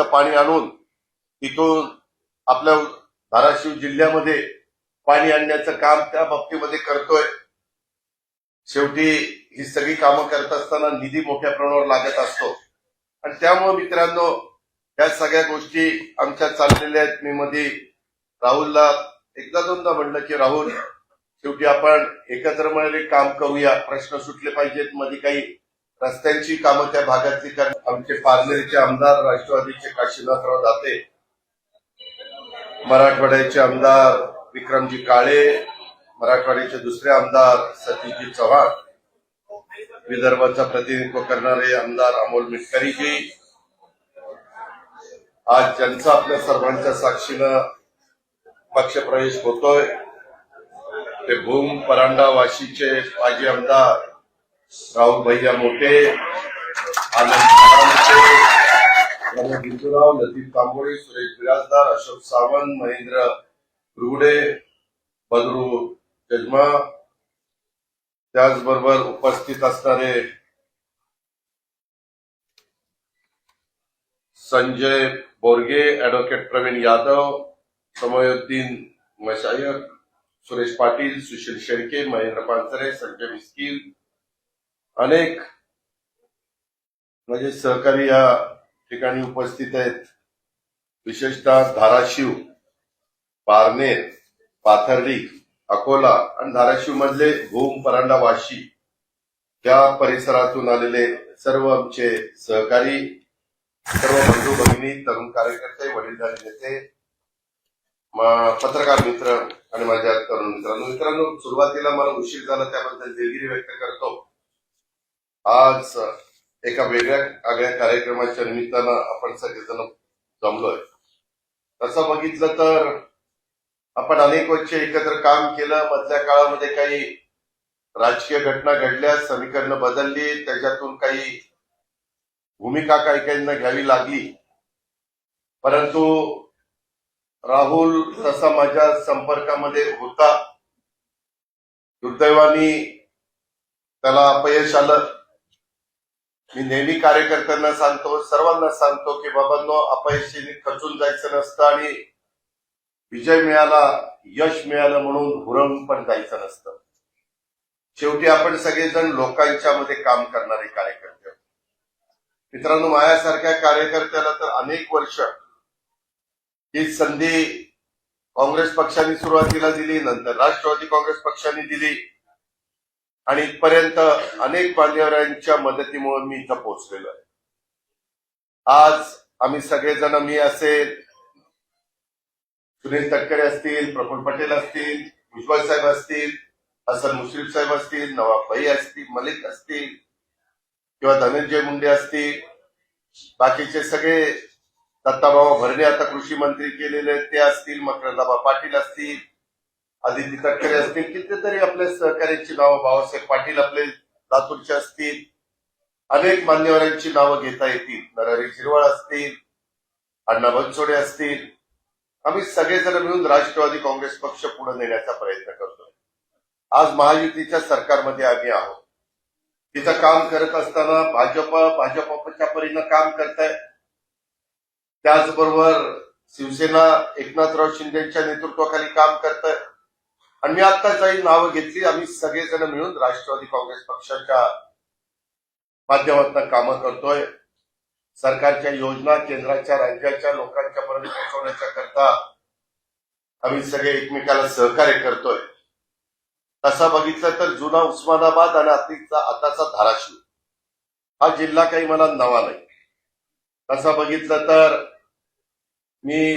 इथं पाणी आणून तिथून आपल्या धाराशिव जिल्ह्यामध्ये पाणी आणण्याचं काम त्या बाबतीमध्ये करतोय. शेवटी ही सगळी कामं करत असताना निधी मोठ्या प्रमाणावर लागत असतो. आणि त्यामुळे मित्रांनो या सगळ्या गोष्टी आमच्या चाललेल्या आहेत. मी मध्ये राहुलला एकदा दोनदा म्हणलं की राहुल शेवटी आपण एकत्र मिळाले काम करूया. प्रश्न सुटले पाहिजेत मध्ये काही रस्त्यांची कामं त्या भागातली कारण आमचे पारनेरचे आमदार राष्ट्रवादीचे काशीनाथराव दाते मराठवाड्याचे आमदार विक्रमजी काळे मराठवाड्याचे दुसरे आमदार सतीशजी चव्हाण विदर्भाचा प्रतिनिधित्व करणारे आमदार अमोल मिटकरीजी आज ज्यांचा आपल्या सर्वांच्या साक्षीनं पक्षप्रवेश होतोय ते भूम परांडा वाशीचे माजी आमदार राहुल भैया मोठे आनंद सावंते, लतीफ तांबोळे सुरेश बिराजदार अशोक सावंत महेंद्र रुगडे बदरू जजमा त्याचबरोबर उपस्थित असणारे संजय बोरगे ऍडव्होकेट प्रवीण यादव समयोद्दीन मशायक सुरेश पाटील सुशील शेळके महेंद्र पानसरे संजय मिस्किल अनेक म्हणजे सहकारी या ठिकाणी उपस्थित आहेत. विशेषतः धाराशिव पारनेर पाथर्डी अकोला आणि धाराशिव मधले भूम परांडा वाशी या परिसरातून आलेले सर्व आमचे सहकारी सर्व बंधू भगिनी तरुण कार्यकर्ते वडीलधारी नेते पत्रकार मित्र आणि माझ्या तरुण मित्रांनो. मित्रांनो सुरुवातीला मला उशीर झाला त्याबद्दल दिलगिरी व्यक्त करतो. आज एका वेगळ्या आगळ्या कार्यक्रमाच्या निमित्तानं आपण सगळेजण जमलोय. तसं बघितलं तर आपण अनेक वर्ष एकत्र काम केलं. मधल्या काळामध्ये काही राजकीय घटना घडल्या समीकरणं बदलली त्याच्यातून काही भूमिका काही काहींना घ्यावी लागली. परंतु राहुल तसा माझ्या संपर्कामध्ये होता. दुर्दैवानी त्याला अपयश आलं. मी नेहमी कार्यकर्त्यांना सांगतो सर्वांना सांगतो की बाबांनो अपयशी खचून जायचं नसतं आणि विजय मिळाला यश मिळालं म्हणून हुरंग पण जायचं नसतं. शेवटी आपण सगळेजण लोकांच्या मध्ये काम करणारे कार्यकर्ते. मित्रांनो माझ्यासारख्या कार्यकर्त्याला तर अनेक वर्ष ही संधी काँग्रेस पक्षाने सुरुवातीला दिली नंतर राष्ट्रवादी काँग्रेस पक्षाने दिली. आणि इथपर्यंत अनेक मान्यवरांच्या मदतीमुळे मी इथं पोहोचलेलो आहे. आज आम्ही सगळेजण मी असेल सुनील तटकरे असतील प्रफुल्ल पटेल असतील भुजबळ साहेब असतील हसन मुश्रीफ साहेब असतील नवाब भाई असतील मलिक असतील किंवा धनंजय मुंडे असतील बाकीचे सगळे दत्ताबाबा भरणे आता कृषी मंत्री केलेले ते असतील मकरंदाबा पाटील असतील आदिती तटकरे असतील कितीतरी आपले सहकार्याची नावं बाबासाहेब पाटील आपले लातूरचे असतील. अनेक मान्यवरांची नावं घेता येतील. नरहरी शिरवाळ असतील अण्णा बनसोडे असतील. आम्ही सगळेजण मिळून राष्ट्रवादी काँग्रेस पक्ष पुढे नेण्याचा प्रयत्न करतोय. आज महायुतीच्या सरकारमध्ये आम्ही आहोत. तिथं काम करत असताना भाजप भाजपच्या परीनं काम करताय. त्याचबरोबर शिवसेना एकनाथराव शिंदेच्या नेतृत्वाखाली काम करत आहे आणि मी आता काही नावं घेतली. आम्ही सगळेजण मिळून राष्ट्रवादी काँग्रेस पक्षाच्या माध्यमातून कामं करतोय. सरकारच्या योजना केंद्राच्या राज्याच्या लोकांच्या पर्यंत पोहोचवण्याच्या करता आम्ही सगळे एकमेकाला सहकार्य करतोय. तसं बघितलं तर जुना उस्मानाबाद आणि आतीचा आताचा धाराशिव हा जिल्हा काही मला नवा नाही. तसं बघितलं तर मी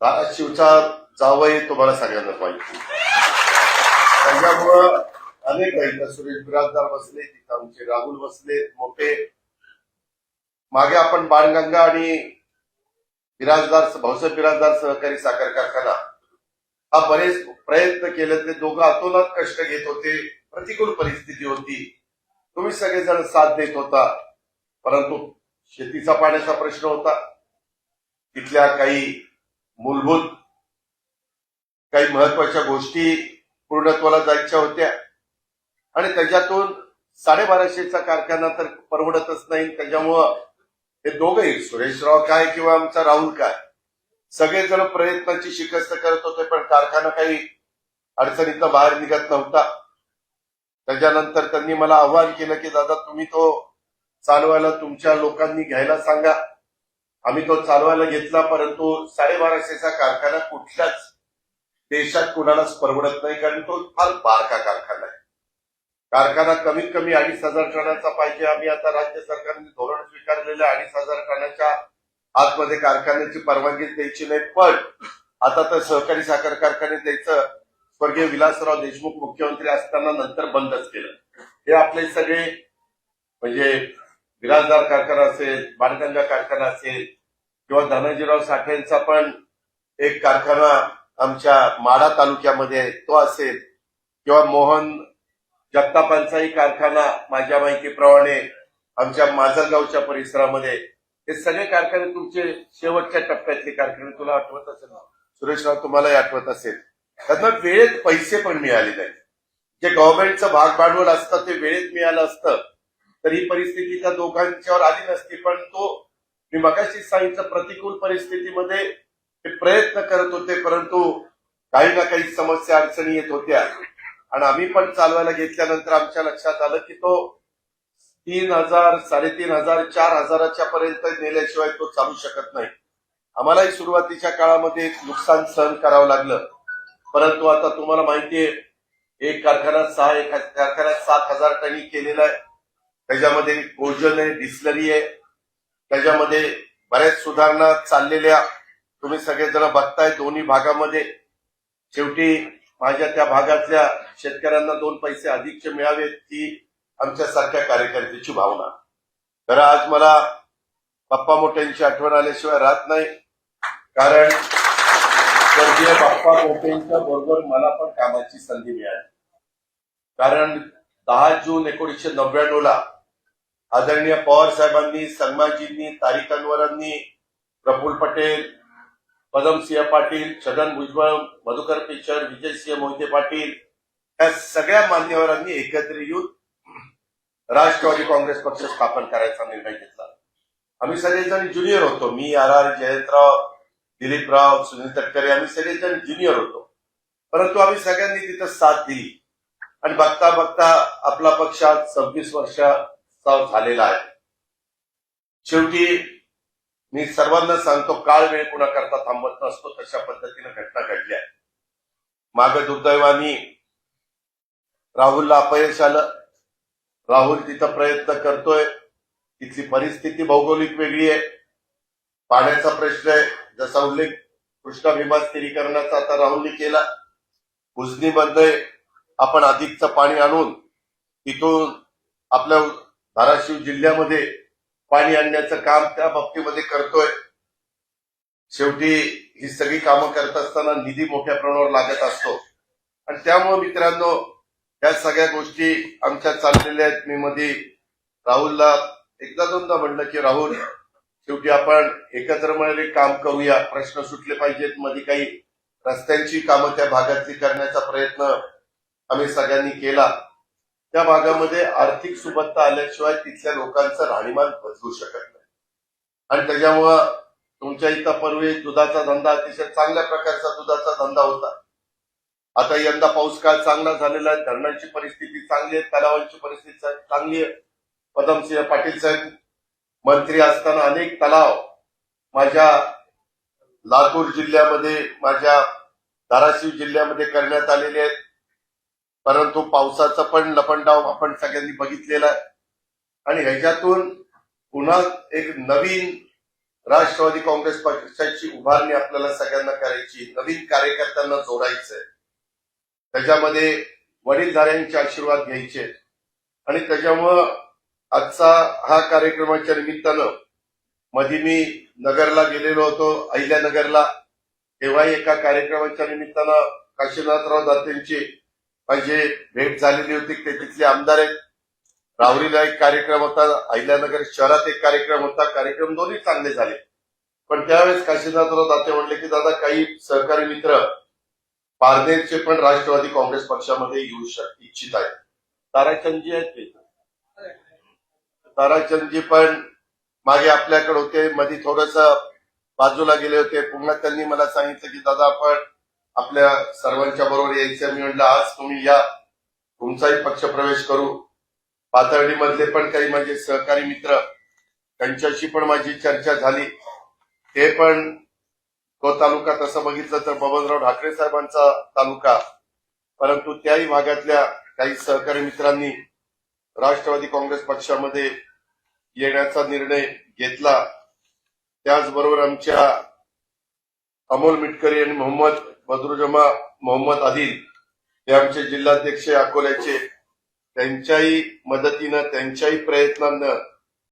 धाराशिवचा जावई तुम्हाला सगळ्यांना पाहिजे त्याच्यामुळं अनेक आहेत. सुरेश बिराजदार बसले तिथं आमचे राहुल बसले मोठे. मागे आपण बाणगंगा आणि बिराजदार भाऊसाहेब बिराजदार सहकारी साखर कारखाना. हा बरेच प्रयत्न केले ते दोघं अतोनात कष्ट घेत होते. प्रतिकूल परिस्थिती होती. तुम्ही सगळेजण साथ देत होता. परंतु शेतीचा पाण्याचा प्रश्न होता. तिथल्या काही मूलभूत काही महत्त्वाच्या गोष्टी पूर्णत्वाला जायच्या होत्या. आणि त्याच्यातून साडेबाराशेचा कारखाना तर परवडतच नाही. त्याच्यामुळं हे दोघंही सुरेशराव काय किंवा आमचा राहुल काय सगळेजण प्रयत्नाची शिकस्त करत होते पण कारखाना काही अडचणीतनं बाहेर निघत नव्हता. त्याच्यानंतर त्यांनी मला आव्हान केलं की दादा तुम्ही तो चालवायला तुमच्या लोकांनी घ्यायला सांगा. आम्ही तो चालवायला घेतला परंतु साडेबाराशेचा कारखाना कुठल्याच देशात कुणालाच परवडत नाही कारण तो फार बारका कारखाना आहे. कारखाना कमीत कमी अडीच हजार टनाचा पाहिजे. आम्ही आता राज्य सरकारने धोरण स्वीकारलेलं अडीच हजार टनाच्या आतमध्ये कारखान्याची परवानगी द्यायची नाही. पण आता तर सहकारी साखर कारखाने द्यायचं. स्वर्गीय विलासराव देशमुख मुख्यमंत्री असताना नंतर बंदच केलं. हे आपले सगळे म्हणजे विराजदार कारखाना असेल बाणगंगा कारखाना असेल किंवा धनंजीराव साठेंचा पण एक कारखाना आमच्या माडा तालुक्यामध्ये तो असेल किंवा मोहन जगतापांचाही कारखाना माझ्या माहितीप्रमाणे आमच्या माजलगावच्या परिसरामध्ये हे सगळे कारखाने तुमचे शेवटच्या टप्प्यातले कारखाने तुला आठवत असेल ना? सुरेशराव तुम्हालाही आठवत असेल. त्यांना वेळेत पैसे पण मिळाले नाही जे गव्हर्नमेंटचं भाग भांडवल असतं ते वेळेत मिळालं असतं. तर ही परिस्थिती त्या दोघांच्यावर आली नसती पण तो मी मगाशी सांगितलं प्रतिकूल परिस्थितीमध्ये ते प्रयत्न करत होते परंतु काही ना काही समस्या अडचणी येत होत्या. आणि आम्ही पण चालवायला घेतल्यानंतर आमच्या लक्षात आलं की तो तीन हजार साडेतीन हजार चार हजाराच्या पर्यंत नेल्याशिवाय तो चालू शकत नाही. आम्हालाही सुरुवातीच्या काळामध्ये नुकसान सहन करावं लागलं. परंतु आता तुम्हाला माहितीये एक कारखाना सहा एक कारखान्यात सात हजार टनी केलेला आहे. त्याच्यामध्ये कोजन आहे डिस्लरी आहे. त्याच्यामध्ये बऱ्याच सुधारणा चाललेल्या तुम्ही सगळेजण बघताय दोन्ही भागामध्ये शेवटी माझ्या त्या भागातल्या शेतकऱ्यांना दोन पैसे अधिकचे मिळावेत ही आमच्या सारख्या कार्यकर्त्याची भावना. तर आज मला बाप्पा मोठ्यांची आठवण आल्याशिवाय राहत नाही. कारण स्वर्गीय बाप्पा मोठ्यांच्या बरोबर मला पण कामाची संधी मिळाली. कारण दहा जून एकोणीसशे नव्याण्णव ला आदरणीय पवार साहेबांनी सन्मानजींनी तारिक अनवरांनी प्रफुल्ल पटेल पदमसिंह पाटील छगन भुजबळ मधुकर पिचर विजयसिंह मोहिते पाटील या सगळ्या मान्यवरांनी एकत्र येऊन राष्ट्रवादी काँग्रेस पक्ष स्थापन करायचा निर्णय घेतला. आम्ही सगळेजण ज्युनियर होतो. मी आर आर जयंतराव दिलीपराव सुनील तटकरे आम्ही सगळेजण ज्युनियर होतो. परंतु आम्ही सगळ्यांनी तिथं साथ दिली. आणि बघता बघता आपला पक्ष आज सव्वीस वर्षाचा झालेला आहे. शेवटी मी सर्वांना सांगतो काळ वेळ कुणाकरता थांबत नसतो तशा पद्धतीने घटना घडल्या माग दुर्दैवानी राहुलला अपयश आलं. राहुल तिथं प्रयत्न करतोय. तिथली परिस्थिती भौगोलिक वेगळी आहे. पाण्याचा प्रश्न आहे. जसा उल्लेख कृष्णा भीमा स्थिरीकरणाचा आता राहुलने केला. उजनीमध्ये आपण अधिकचं पाणी आणून तिथून आपल्या धाराशिव जिल्ह्यामध्ये पाणी आणण्याचं काम त्या बाबतीमध्ये करतोय. शेवटी ही सगळी कामं करत असताना निधी मोठ्या प्रमाणावर लागत असतो. आणि त्यामुळे मित्रांनो या सगळ्या गोष्टी आमच्या चाललेल्या आहेत. मी मध्ये राहुलला एकदा दोनदा म्हणलं की राहुल शेवटी आपण एकत्र मिळाले काम करूया. प्रश्न सुटले पाहिजेत. मध्ये काही रस्त्यांची कामं त्या भागातली करण्याचा प्रयत्न आम्ही सगळ्यांनी केला. त्या भागामध्ये आर्थिक सुबत्ता आल्याशिवाय तिथल्या लोकांचं राहणीमान बदलू शकत नाही. आणि त्याच्यामुळं तुमच्या इथं पूर्वी दुधाचा धंदा अतिशय चांगल्या प्रकारचा दुधाचा धंदा होता. आता यंदा पाऊस काळ चांगला झालेला आहे धरणांची परिस्थिती चांगली आहे तलावांची परिस्थिती चांगली आहे. पदमसिंह पाटील साहेब मंत्री असताना अनेक तलाव माझ्या लातूर जिल्ह्यामध्ये माझ्या धाराशिव जिल्ह्यामध्ये करण्यात आलेले आहेत. परंतु पावसाचा पण लपंडाव आपण सगळ्यांनी बघितलेला आहे. आणि ह्याच्यातून पुन्हा एक नवीन राष्ट्रवादी काँग्रेस पक्षाची उभारणी आपल्याला सगळ्यांना करायची नवीन कार्यकर्त्यांना जोडायचंय. त्याच्यामध्ये वडीलधाऱ्यांचे आशीर्वाद घ्यायचे. आणि त्याच्यामुळं आजचा हा कार्यक्रमाच्या निमित्तानं मध्ये मी नगरला गेलेलो होतो अहिल्यानगरला. तेव्हाही एका कार्यक्रमाच्या निमित्तानं काशीनाथराव दातेंची पाहिजे. भेट झालेली होती ते तिथले आमदार आहेत. राहुरीला एक कार्यक्रम होता अहिल्यानगर शहरात एक कार्यक्रम होता. कार्यक्रम दोन्ही चांगले झाले. पण त्यावेळेस काशीनाथराव दाते म्हणले की दादा काही सहकारी मित्र पारनेरचे पण राष्ट्रवादी काँग्रेस पक्षामध्ये येऊ शक इच्छित आहेत. ताराचंदजी आहेत ते. ताराचंदजी पण मागे आपल्याकडे होते. मध्ये थोडस बाजूला गेले होते. पुन्हा त्यांनी मला सांगितलं की दादा आपण आपल्या सर्वांच्या बरोबर यायचं मी म्हणलं आज तुम्ही या. तुमचाही पक्ष प्रवेश करू. पाथर्डीमधले पण काही माझे सहकारी मित्र त्यांच्याशी पण माझी चर्चा झाली. ते पण तो तालुका तसं बघितलं तर बबनराव ठाकरे साहेबांचा तालुका. परंतु त्याही भागातल्या काही सहकारी मित्रांनी राष्ट्रवादी काँग्रेस पक्षामध्ये येण्याचा निर्णय घेतला. त्याचबरोबर आमच्या अमोल मिटकरी आणि मोहम्मद बदरुजमा मोहम्मद आदिल हे आमचे जिल्हाध्यक्ष अकोल्याचे. त्यांच्याही मदतीनं त्यांच्याही प्रयत्नांनं